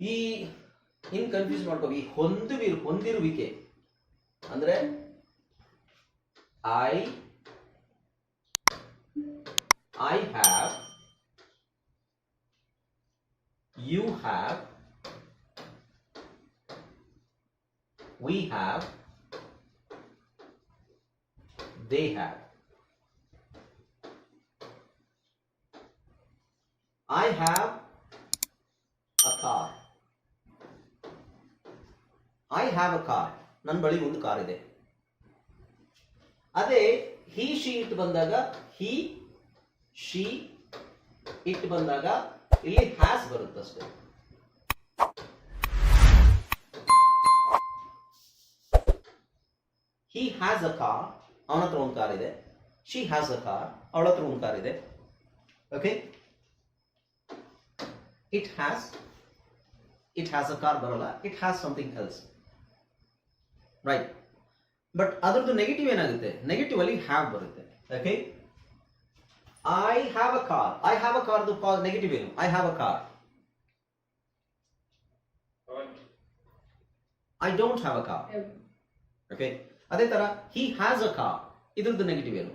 ಈ ಇನ್ ಕನ್ಫ್ಯೂಸ್ ಮಾಡ್ಕೋ, ಈ ಹೊಂದುವಿ, ಹೊಂದಿರುವಿಕೆ ಅಂದ್ರೆ I I have you have we have they have I have a car. I have a car. ನನ್ನ ಬಳಿ ಒಂದು ಕಾರ್ ಇದೆ. ಅದೇ ಹಿ ಶಿ ಇಟ್ ಬಂದಾಗ ಹಿ ಶಿ ಇಟ್ ಬಂದಾಗ, ಇಲ್ಲಿ ಹ್ಯಾಸ್ ಬರುತ್ತಷ್ಟೇ ಹಿ ಹ್ಯಾಸ್ ಅ ಕಾರ್ ಅವನ ಹತ್ರ ಒಂದು ಕಾರ್ ಇದೆ. ಶಿ ಹ್ಯಾಸ್ ಅ ಕಾರ್ ಅವಳ ಹತ್ರ ಒಂದು ಕಾರ್ ಇದೆ. Okay it has it has a car ಬರಲ್ಲ. It has something else. Right. But ಅದರದ್ದು ನೆಗೆಟಿವ್ ಏನಾಗುತ್ತೆ? ನೆಗೆಟಿವ್ ಅಲ್ಲಿ ಹ್ಯಾವ್ ಬರುತ್ತೆ. Okay I have a car I have a ಕಾರ್ದು ನೆಗೆಟಿವ್ ಏನು? I have a car I don't have a car okay ಅದೇ ತರ he has a car ಇದ್ರದ್ದು negative ಏನು?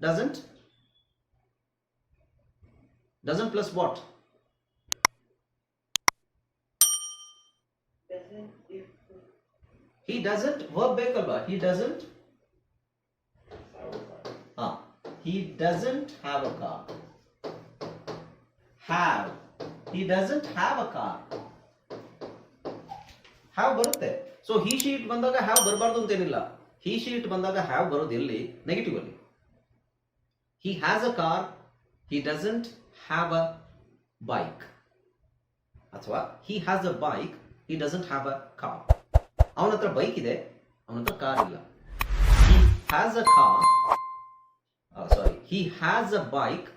Doesn't doesn't plus what Doesn't he doesn't verb ಬೇಕಲ್ವಾ he doesn't ah he doesn't have a car have he doesn't have a car have ಬರುತ್ತೆ so he she it ಬಂದಾಗ have ಬರಬಾರ್ದು ಅಂತೇನಿಲ್ಲ he she it ಬಂದಾಗ have ಬರೋದು ಎಲ್ಲಿ negative ಅಲ್ಲಿ he has a car. He doesn't have a bike. ಅಥವಾ he has a bike. He doesn't have a car. ಅವನ ಹತ್ರ ಬೈಕ್ ಇದೆ. ಅವನ ಹತ್ರ ಕಾರ್ ಇಲ್ಲ. He has a car. Sorry has a bike.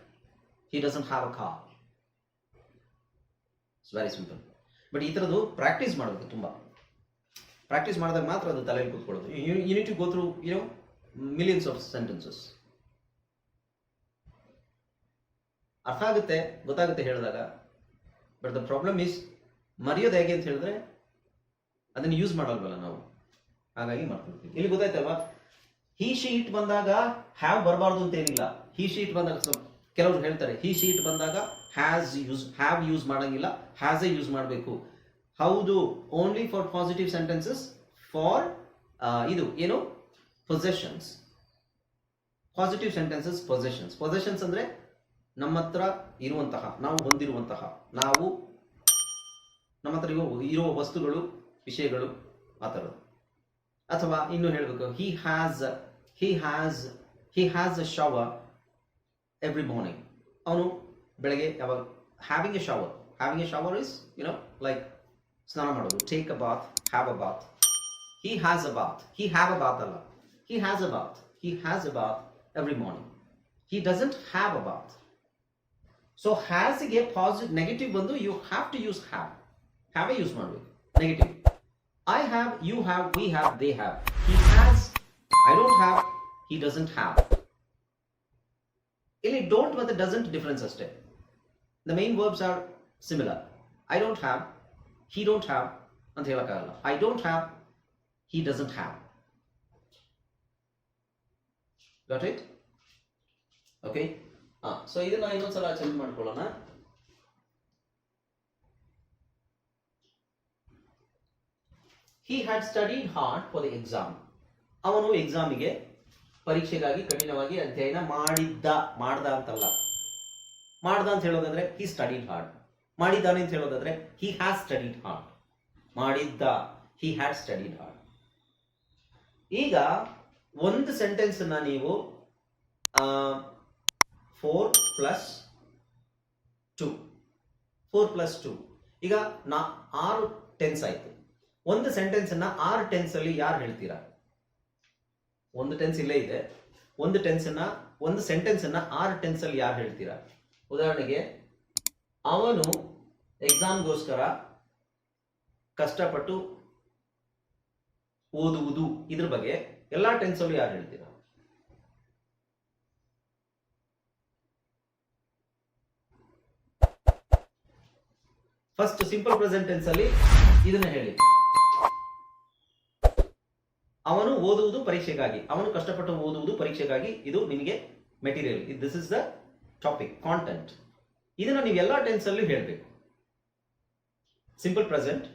He doesn't have a car. It's very simple but ಈ ಥರದ್ದು practice ಮಾಡಬೇಕು ತುಂಬ. ಪ್ರಾಕ್ಟೀಸ್ ಮಾಡಿದಾಗ ಮಾತ್ರ ಅದು ತಲೆಯಲ್ಲಿ ಕೂತ್ಕೊಳ್ಳೋದು. You need to go through you know millions of sentences ಅರ್ಥ ಆಗುತ್ತೆ, ಗೊತ್ತಾಗುತ್ತೆ ಹೇಳಿದಾಗ. ಬಟ್ ದ ಪ್ರಾಬ್ಲಮ್ ಇಸ್ ಮರೆಯೋದು ಹೇಗೆ ಅಂತ ಹೇಳಿದ್ರೆ, ಅದನ್ನು ಯೂಸ್ ಮಾಡಲ್ವಲ್ಲ ನಾವು. ಹಾಗಾಗಿ ಮಾಡ್ಕೊಳ್ತೀವಿ ಇಲ್ಲಿ ಗೊತ್ತಾಯ್ತಲ್ವಾ? ಹಿ ಶೀಟ್ ಬಂದಾಗ ಹ್ಯಾವ್ ಬರಬಾರ್ದು ಅಂತ ಏನಿಲ್ಲ. ಹಿ ಶೀಟ್ ಬಂದಾಗ ಕೆಲವರು ಹೇಳ್ತಾರೆ ಹಿ ಶೀಟ್ ಬಂದಾಗ ಹ್ಯಾಸ್ ಯೂಸ್ ಹ್ಯಾವ್ ಯೂಸ್ ಮಾಡಂಗಿಲ್ಲ ಹ್ಯಾಸ್ ಎ ಯೂಸ್ ಮಾಡಬೇಕು. ಹೌದು only for positive sentences for ಇದು, ಏನು? Possessions positive sentences possessions possessions ಅಂದ್ರೆ ನಮ್ಮ ಹತ್ರ ಇರುವಂತಹ, ನಾವು ಹೊಂದಿರುವಂತಹ, ನಾವು ನಮ್ಮ ಹತ್ರ ಇರೋ ಇರುವ ವಸ್ತುಗಳು, ವಿಷಯಗಳು, ಆ ಥರದ್ದು. ಅಥವಾ ಇನ್ನು ಹೇಳಬೇಕು he has he has he has a shower every morning ಅವನು ಬೆಳಗ್ಗೆ ಯಾವಾಗ having a shower having a shower is you know like ಸ್ನಾನ ಮಾಡೋದು. Take a bath have a bath he has a bath he have a bath ಅಲ್ಲ. He has a bath he has a bath every morning he doesn't have a bath so ಹ್ಯಾಸ್ಗೆ positive negative ಬಂದು you have to use have have use ಮಾಡಬೇಕು. Negative I have you have we have they have he has I don't have he doesn't have ಇಲ್ಲಿ don't ಮತ್ತೆ doesn't difference ಅಷ್ಟೇ. The main verbs are similar I don't have he don't have ಅಂತ ಹೇಳಕ್ಕಾಗಲ್ಲ. I don't have he doesn't have got it okay ಹಾ so ಇದನ್ನ ಇನ್ನೊಂದ್ಸಲ change ಮಾಡ್ಕೊಳ್ಳೋಣ. He had study hard for the exam ಅವನು ಎಕ್ಸಾಮಿಗೆ ಪರೀಕ್ಷೆಗಾಗಿ ಕಠಿಣವಾಗಿ ಅಧ್ಯಯನ ಮಾಡಿದ್ದ, ಮಾಡ್ದ ಅಂತಲ್ಲ. ಮಾಡ್ದ ಅಂತ ಹೇಳೋದಾದ್ರೆ ಹಿ ಸ್ಟಡಿ ಹಾರ್ಡ್ ಮಾಡಿದ್ದಾನೆ ಅಂತ ಹೇಳೋದಾದ್ರೆ ಹಿ ಹ್ಯಾಸ್ ಸ್ಟಡಿ ಹಾರ್ಡ್ ಮಾಡಿದ್ದ ಹಿ ಹ್ಯಾಡ್ ಸ್ಟಡಿ ಹಾರ್ಡ್ ಈಗ ಒಂದು ಸೆಂಟೆನ್ಸ್ ನೀವು four plus two four plus two ಈಗ ನಾ ಆರು ಟೆನ್ಸ್ ಆಯ್ತು. ಒಂದು ಸೆಂಟೆನ್ಸ್ ಅನ್ನ ಆರು ಟೆನ್ಸ್ ಅಲ್ಲಿ ಯಾರು ಹೇಳ್ತೀರಾ? ಒಂದು ಟೆನ್ಸ್ ಇಲ್ಲೇ ಇದೆ. ಒಂದು ಟೆನ್ಸ್ ಅನ್ನ, ಒಂದು ಸೆಂಟೆನ್ಸ್ ಅನ್ನ ಆರು ಟೆನ್ಸ್ ಅಲ್ಲಿ ಯಾರು ಹೇಳ್ತೀರಾ? ಉದಾಹರಣೆಗೆ, ಅವನು ಎಕ್ಸಾಮ್ಗೋಸ್ಕರ ಕಷ್ಟಪಟ್ಟು ಓದುವುದು ಇದ್ರ ಬಗ್ಗೆ ಎಲ್ಲ ಟೆನ್ಸ್ ಅಲ್ಲೂ ಯಾರು ಹೇಳ್ತೀರಾ? ಫಸ್ಟ್ ಸಿಂಪಲ್ ಪ್ರೆಸೆಂಟ್ ಟೆನ್ಸ್ ಅಲ್ಲಿ ಇದನ್ನ ಹೇಳಿ. ಅವನು ಓದುವುದು ಪರೀಕ್ಷೆಗಾಗಿ, ಅವನು ಕಷ್ಟಪಟ್ಟು ಓದುವುದು ಪರೀಕ್ಷೆಗಾಗಿ ಇದು ನಿಮಗೆ material this is the topic content ಇದನ್ನ ನೀವು ಎಲ್ಲಾ ಟೆನ್ಸ್ ಅಲ್ಲಿ ಹೇಳಬೇಕು. Simple present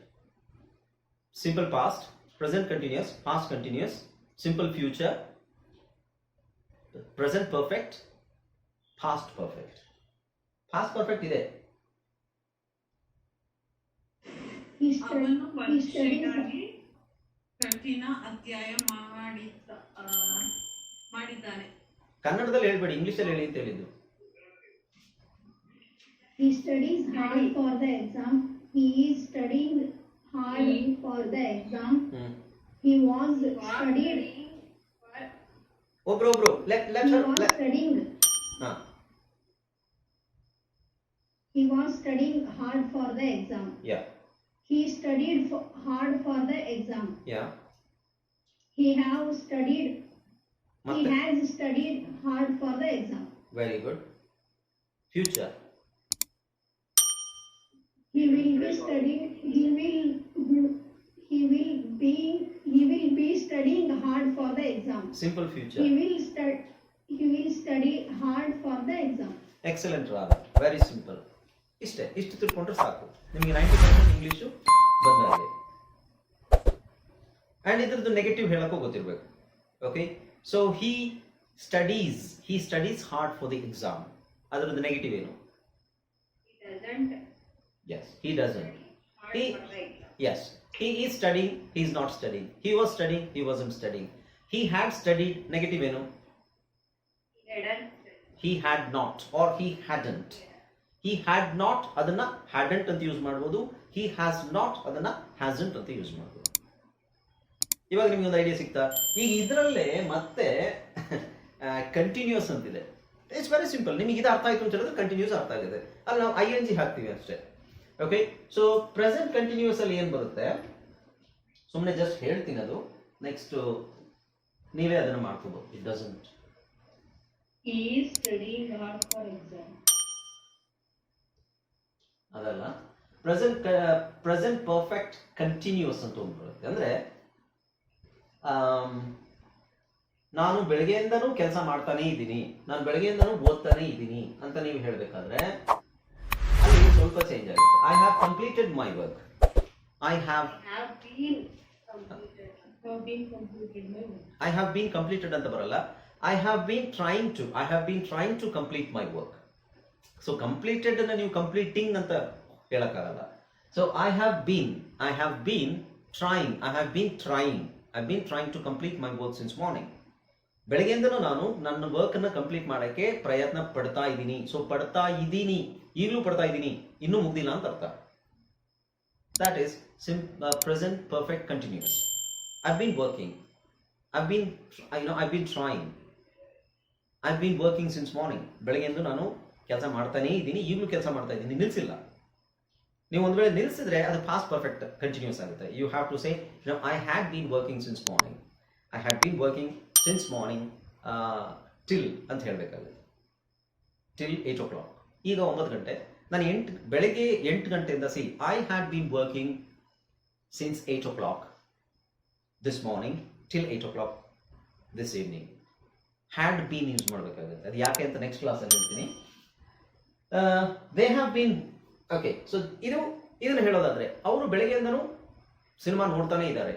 simple past present continuous past continuous simple future present perfect past perfect past perfect ಇದೆ He ಅವನು ಪರೀಕ್ಷೆಗಾಗಿ ಕಠಿಣ ಅಧ್ಯಾಯ ಮಾಡಿದ್ದ ಮಾಡಿದ್ದಾನೆ ಕನ್ನಡದಲ್ಲಿ ಹೇಳ್ಬೇಡಿ ಇಂಗ್ಲಿಷಲ್ಲಿ ಹೇಳಿ ಅಂತ ಹೇಳಿದ್ದು he studies hard for the exam. He is studying hard for the exam. Hmm He was studied, ಒಬ್ರು ಒಬ್ರು ಲೆಟ್ studying, ಹಾ he was studying hard for the exam. Yeah He studied for, hard for the exam. Yeah. He have studied. He has studied hard for the exam. Very good. Future. He will be studying. He will. He will be. He will be studying hard for the exam. Simple future. He will study. He will study hard for the exam. Excellent, Radha. Very simple. ಇಷ್ಟೇ ಇಷ್ಟು ತಿಳ್ಕೊಂಡ್ರೆ ಸಾಕು ನಿಮಗೆ ninety percent English ಬಂದಾಗೆ and ಇದ್ರದ್ದು negative ಹೇಳಕ್ಕೂ ಗೊತ್ತಿರಬೇಕು okay so he studies he studies hard for the exam ಅದರದ್ದು ನೆಗೆಟಿವ್ ಏನು He doesn't S he doesn't hard He- for the exam. Yes, he is studying, he is not studying. He was studying, he wasn't studying. He had studied, negative ಏನು He didn't he had not or he had not ಅದನ್ನ hadn't ಅಂತ use ಮಾಡ್ಬೋದು. He has not ಅದನ್ನ hasn't ಅಂತ use ಮಾಡ್ಬೋದು. ಇವಾಗ ನಿಮ್ಗೆ ಒಂದು ಐಡಿಯಾ ಸಿಗ್ತಾ? ಈಗ ಇದರಲ್ಲೇ ಮತ್ತೆ ಕಂಟಿನ್ಯೂಸ್ ಅಂತಿದೆ. ಇಟ್ಸ್ ವೆರಿ ಸಿಂಪಲ್ ನಿಮಗೆ ಇದು ಅರ್ಥ ಆಯ್ತು ಅಂತ ಹೇಳಿದ್ರೆ ಕಂಟಿನ್ಯೂಸ್ ಅರ್ಥ ಆಗಿದೆ ಅಲ್ಲಿ ನಾವು ಐ ಎನ್ ಜಿ ಹಾಕ್ತೀವಿ ಅಷ್ಟೇ. ಓಕೆ ಸೊ ಪ್ರೆಸೆಂಟ್ ಕಂಟಿನ್ಯೂಸ್ ಅಲ್ಲಿ ಏನು ಬರುತ್ತೆ? ಸುಮ್ಮನೆ ಜಸ್ಟ್ ಹೇಳ್ತೀನಿ ಅದು. ನೆಕ್ಸ್ಟ್ ನೀವೇ ಅದನ್ನು ಮಾಡ್ಕೋಬಹುದು it doesn't hard for exam. ಅದಲ್ಲ? ಪ್ರೆಸೆಂಟ್ ಪ್ರೆಸೆಂಟ್ ಪರ್ಫೆಕ್ಟ್ ಕಂಟಿನ್ಯೂಸ್ ಅಂತ ಒಂದು ಬರುತ್ತೆ ಅಂದ್ರೆ ನಾನು ಬೆಳಗ್ಗೆಯಿಂದನೂ ಕೆಲಸ ಮಾಡ್ತಾನೆ ಇದ್ದೀನಿ. ನಾನು ಬೆಳಗ್ಗೆಯಿಂದನೂ ಓದ್ತಾನೆ ಇದ್ದೀನಿ ಅಂತ ನೀವು ಹೇಳಬೇಕಾದ್ರೆ ಅಲ್ಲಿ ಸ್ವಲ್ಪ ಚೇಂಜ್ ಆಗುತ್ತೆ. I have completed my work I have. I have been completed ಅಂತ ಬರಲ್ಲ. I have been trying to I have been trying to complete my work so completed ಅನ್ನ ನೀವು ಕಂಪ್ಲೀಟಿಂಗ್ ಅಂತ ಹೇಳಕ್ಕಾಗಲ್ಲ. So I have been I have been trying I have been trying I been trying to complete my work since morning ಬೆಳಗ್ಗೆಯಿಂದನೂ ನಾನು ನನ್ನ work ಅನ್ನ complete ಮಾಡಕ್ಕೆ ಪ್ರಯತ್ನ ಪಡ್ತಾ ಇದ್ದೀನಿ. ಸೊ ಪಡ್ತಾ ಇದ್ದೀನಿ, ಈಗಲೂ ಪಡ್ತಾ ಇದ್ದೀನಿ, ಇನ್ನೂ ಮುಗ್ದಿಲ್ಲ ಅಂತ ಅರ್ಥ. That is sim present perfect continuous I been working I been I i've been trying. I've been working since morning. ಬೆಳಗ್ಗೆಂದು ನಾನು ಕೆಲಸ ಮಾಡ್ತಾನೇ ಇದ್ದೀನಿ, ಈಗಲೂ ಕೆಲಸ ಮಾಡ್ತಾ ಇದ್ದೀನಿ, ನಿಲ್ಸಿಲ್ಲ. ನೀವು ಒಂದು ವೇಳೆ ನಿಲ್ಸಿದ್ರೆ ಅದು ಫಾಸ್ಟ್ ಪರ್ಫೆಕ್ಟ್ ಕಂಟಿನ್ಯೂಸ್ ಆಗುತ್ತೆ. You have to say I had been working since morning I had been working since morning till ಅಂತ ಹೇಳಬೇಕಾಗುತ್ತೆ. ಟಿಲ್ ಏಟ್ ಓ ಕ್ಲಾಕ್ ಈಗ ಒಂಬತ್ತು ಗಂಟೆ. ನಾನು ಎಂಟು, ಬೆಳಗ್ಗೆ ಎಂಟು ಗಂಟೆಯಿಂದ C I had been working since eight o'clock this morning till eight o'clock this evening had been use ಮಾಡಬೇಕಾಗುತ್ತೆ. ಅದು ಯಾಕೆ ಅಂತ ನೆಕ್ಸ್ಟ್ ಕ್ಲಾಸಲ್ಲಿ ಹೇಳ್ತೀನಿ. They have been okay so ಇದು ಇದನ್ನು ಹೇಳೋದಾದ್ರೆ ಅವರು ಬೆಳಗ್ಗೆಯಿಂದನೂ ಸಿನಿಮಾ ನೋಡ್ತಾನೆ ಇದ್ದಾರೆ.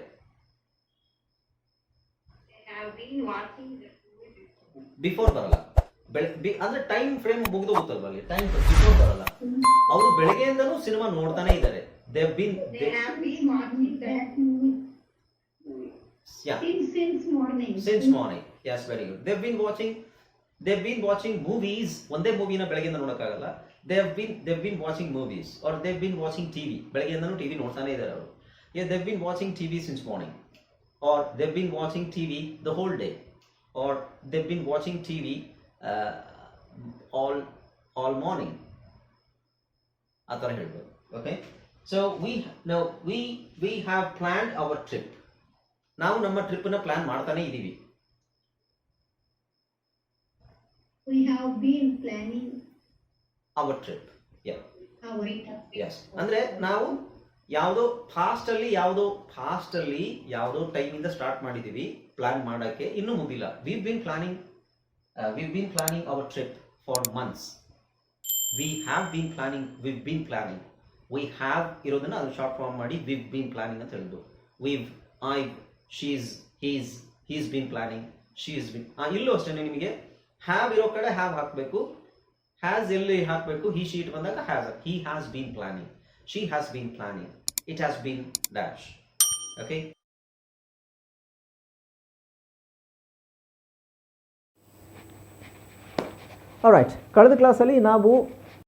ಬಿಫೋರ್ ಬರಲ್ಲ. ಬೆಳಗ್ಗೆ ಅಂದ್ರೆ ಟೈಮ್ ಫ್ರೇಮ್ ಮುಗಿದು ಹೋಗ್ತಲ್ವ ಅಲ್ಲಿ ಟೈಮ್ ಬಿಫೋರ್ ಬರಲ್ಲ. ಅವರು ಬೆಳಗ್ಗೆಯಿಂದನೂ ಸಿನಿಮಾ ನೋಡ್ತಾನೆ ಇದ್ದಾರೆ. They been since morning since morning yes very good they been watching they've been watching movies ಒಂದೇ ಮೂವಿನ ಬೆಳಗ್ಗೆಯಿಂದ ನೋಡೋಕ್ಕಾಗಲ್ಲ. They've been they've been watching movies or they've been watching T V ಬೆಳಗ್ಗೆಯಿಂದನೂ TV ನೋಡ್ತಾನೆ ಇದ್ದಾರೆ ಅವರು. Yeah they've been watching T V since morning or they've been watching T V the whole day or they've been watching T V all all morning ಆ ಥರ ಹೇಳ್ಬೋದು. Okay so we ನಾವು we we have planned our trip ನಾವು ನಮ್ಮ ಟ್ರಿಪ್ಪನ್ನು plan ಮಾಡ್ತಾನೆ ಇದ್ದೀವಿ We have been planning our trip our S ಅಂದ್ರೆ ನಾವು ಯಾವುದೋ ಫಾಸ್ಟ್ ಅಲ್ಲಿ ಯಾವುದೋ ಫಾಸ್ಟ್ ಅಲ್ಲಿ ಯಾವುದೋ ಟೈಮ್ ಇಂದ ಸ್ಟಾರ್ಟ್ ಮಾಡಿದೀವಿ ಪ್ಲಾನ್ ಮಾಡಕ್ಕೆ ಇನ್ನೂ ಮುಗಿಲ್ಲ. We been planning we been planning our trip for months we have been planning we been planning we have ಇರೋದನ್ನ ಅದು ಶಾರ್ಟ್ ಫಾರ್ಮ್ ಮಾಡಿ ವಿ ಬಿನ್ ಪ್ಲಾನಿಂಗ್ ಅಂತ ಹೇಳಿದ್ದು. We've I she's he's he's been planning she's been ಇಲ್ಲೂ ಅಷ್ಟೇ ನಿಮಗೆ have ಇರೋ ಕಡೆ ಹ್ಯಾವ್ ಹಾಕಬೇಕು. ಹ್ಯಾಸ್ ಎಲ್ಲಿ ಹಾಕಬೇಕು? ಹಿ ಶೀಟ್ ಬಂದಾಗ has he has been planning she has been planning it has been dash okay right ಕಳೆದ ಕ್ಲಾಸಲ್ಲಿ ನಾವು